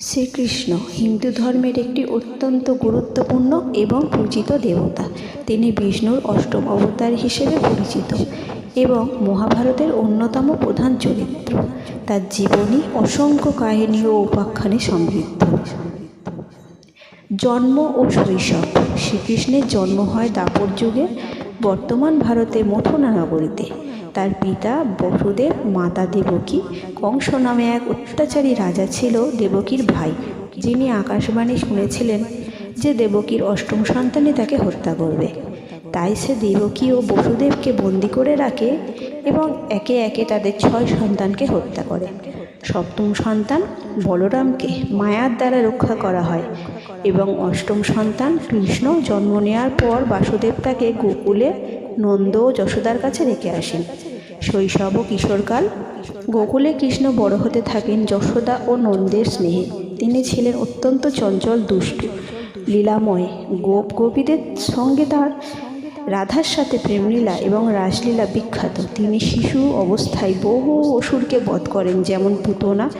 শ্রীকৃষ্ণ হিন্দু ধর্মের একটি অত্যন্ত গুরুত্বপূর্ণ এবং পূজিত দেবতা। তিনি বিষ্ণুর অষ্টম অবতার হিসেবে পরিচিত এবং মহাভারতের অন্যতম প্রধান চরিত্র। তার জীবনী অসংখ্য কাহিনী ও উপাখ্যানে সমৃদ্ধ। জন্ম ও শৈশব। শ্রীকৃষ্ণের জন্ম হয় দাপর যুগে। বর্তমান ভারতের মথুরা নগরীতে। তার পিতা বসুদেব মাতা দেবকী। কংস নামে এক অত্যাচারী রাজা ছিল দেবকীর ভাই, যিনি আকাশবাণী শুনেছিলেন যে দেবকীর অষ্টম সন্তানই তাকে হত্যা করবে। তাই সে দেবকী ও বসুদেবকে বন্দি করে রাখে এবং একে একে তাদের ছয় সন্তানকে হত্যা করে। সপ্তম সন্তান বলরামকে মায়ার দ্বারা রক্ষা করা হয়। এবং অষ্টম সন্তান কৃষ্ণ জন্ম নেওয়ার পর বাসুদেব তাকে গোকুলে নন্দ ও যশোদার কাছে রেখে আসেন। শৈশব ও কিশোরকাল গোকুলে কৃষ্ণ বড় হতে থাকেন যশোদা ও নন্দের স্নেহে। তিনি ছিলেন অত্যন্ত চঞ্চল, দুষ্টু, লীলাময়, গোপ গোপীদের সঙ্গে তার রাধার সাথে প্রেমলীলা এবং রাসলীলা বিখ্যাত। তিনি শিশু অবস্থায় বহু অসুরকে বধ করেন, যেমন পুতনা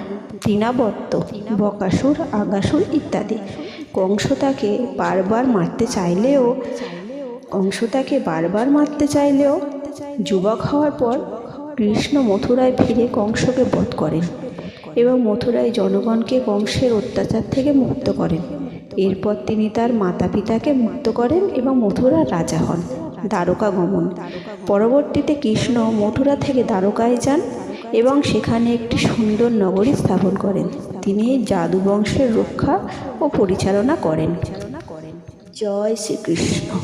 তৃণাবত্ত বকাসুর, আগাসুর ইত্যাদি। কংস তাকে বারবার মারতে চাইলেও কংস তাকে বারবার মারতে চাইলেও যুবক হওয়ার পর কৃষ্ণ মথুরায় ফিরে কংসকে বধ করেন এবং মথুরায় জনগণকে কংসের অত্যাচার থেকে মুক্ত করেন। এরপর তিনি তার মাতা পিতাকে মুক্ত করেন এবং মথুরার রাজা হন, দ্বারকা গমন। পরবর্তীতে কৃষ্ণ মথুরা থেকে দ্বারকায় যান। এবং সেখানে একটি সুন্দর নগরী স্থাপন করেন। তিনি জাদু বংশের রক্ষা ও পরিচালনা করেন। জয় শ্রীকৃষ্ণ।